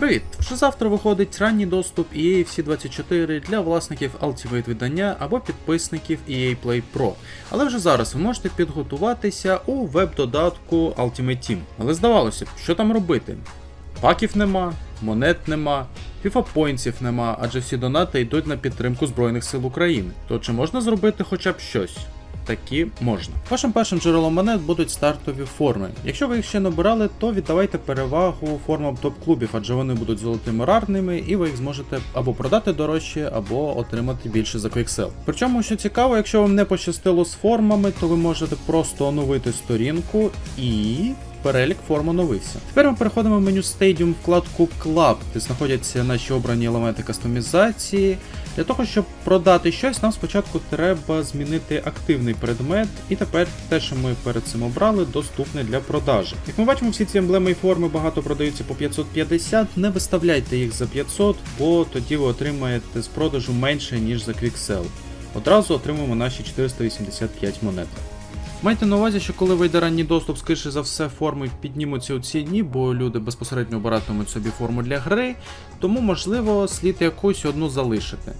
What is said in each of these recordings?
Привіт! Вже завтра виходить ранній доступ EA FC24 для власників Ultimate видання або підписників EA Play Pro. Але вже зараз ви можете підготуватися у веб-додатку Ultimate Team. Але здавалося б, що там робити? Паків нема, монет нема, FIFA нема, адже всі донати йдуть на підтримку Збройних сил України. То чи можна зробити хоча б щось? Такі можна. Вашим першим джерелом монет будуть стартові форми. Якщо ви їх ще не брали, то віддавайте перевагу формам топ-клубів, адже вони будуть золотими рарними, і ви їх зможете або продати дорожче, або отримати більше за квіксел. Причому, що цікаво, якщо вам не пощастило з формами, то ви можете просто оновити сторінку і. Перелік форм оновився. Тепер ми переходимо в меню Stadium вкладку Club, де знаходяться наші обрані елементи кастомізації. Для того, щоб продати щось, нам спочатку треба змінити активний предмет, і тепер те, що ми перед цим обрали, доступне для продажі. Як ми бачимо, всі ці емблеми і форми багато продаються по 550, не виставляйте їх за 500, бо тоді ви отримаєте з продажу менше, ніж за квіксел. Одразу отримуємо наші 485 монет. Майте на увазі, що коли вийде ранній доступ, скоріше за все, форми піднімуться у ціні, бо люди безпосередньо обиратимуть собі форму для гри, тому можливо слід якусь одну залишити.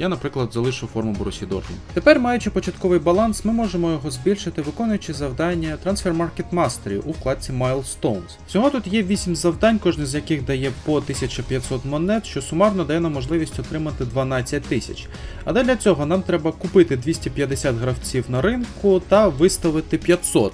Я, наприклад, залишу форму Борусі Дортмунд. Тепер, маючи початковий баланс, ми можемо його збільшити, виконуючи завдання Transfer Market Mastery у вкладці Milestones. Всього тут є 8 завдань, кожне з яких дає по 1500 монет, що сумарно дає нам можливість отримати 12 тисяч. А для цього нам треба купити 250 гравців на ринку та виставити 500.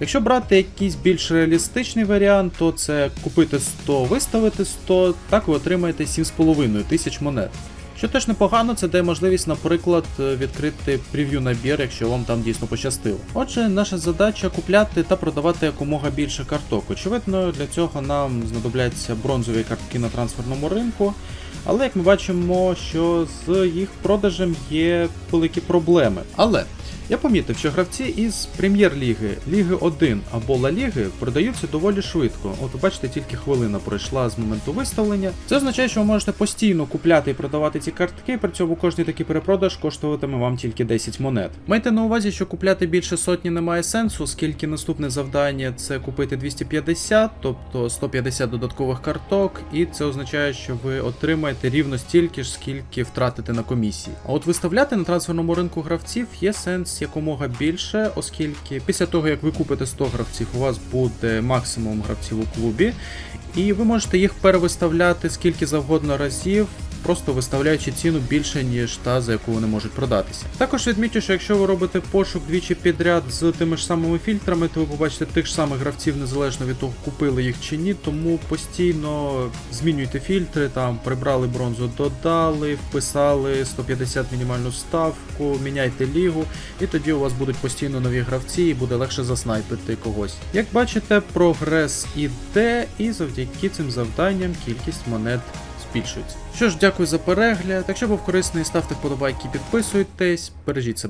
Якщо брати якийсь більш реалістичний варіант, то це купити 100, виставити 100, так ви отримаєте 7,5 тисяч монет. Що теж непогано, це дає можливість, наприклад, відкрити прев'ю набір, якщо вам там дійсно пощастило. Отже, наша задача купляти та продавати якомога більше карток. Очевидно, для цього нам знадобляться бронзові картки на трансферному ринку. Але як ми бачимо, що з їх продажем є великі проблеми. Але я помітив, що гравці із прем'єр-ліги, Ліги 1 або Ла Ліги продаються доволі швидко. От ви бачите, тільки хвилина пройшла з моменту виставлення. Це означає, що ви можете постійно купляти і продавати ці картки, при цьому кожний такий перепродаж коштуватиме вам тільки 10 монет. Майте на увазі, що купляти більше сотні немає сенсу, оскільки наступне завдання це купити 250, тобто 150 додаткових карток, і це означає, що ви отримаєте рівно стільки ж, скільки втратите на комісії. А от виставляти на трансферному ринку гравців є сенс якомога більше, оскільки після того, як ви купите 100 гравців, у вас буде максимум гравців у клубі, і ви можете їх перевиставляти скільки завгодно разів. Просто виставляючи ціну більше, ніж та, за яку вони можуть продатися. Також відмічу, що якщо ви робите пошук двічі підряд з тими ж самими фільтрами, то ви побачите тих ж самих гравців незалежно від того, купили їх чи ні. Тому постійно змінюйте фільтри, там прибрали бронзу, додали, вписали 150 мінімальну ставку, міняйте лігу, і тоді у вас будуть постійно нові гравці, і буде легше заснайпити когось. Як бачите, прогрес іде, і завдяки цим завданням кількість монет збільшується. Що ж, дякую за перегляд. Якщо був корисний, ставте вподобайки, підписуйтесь, бережіть себе.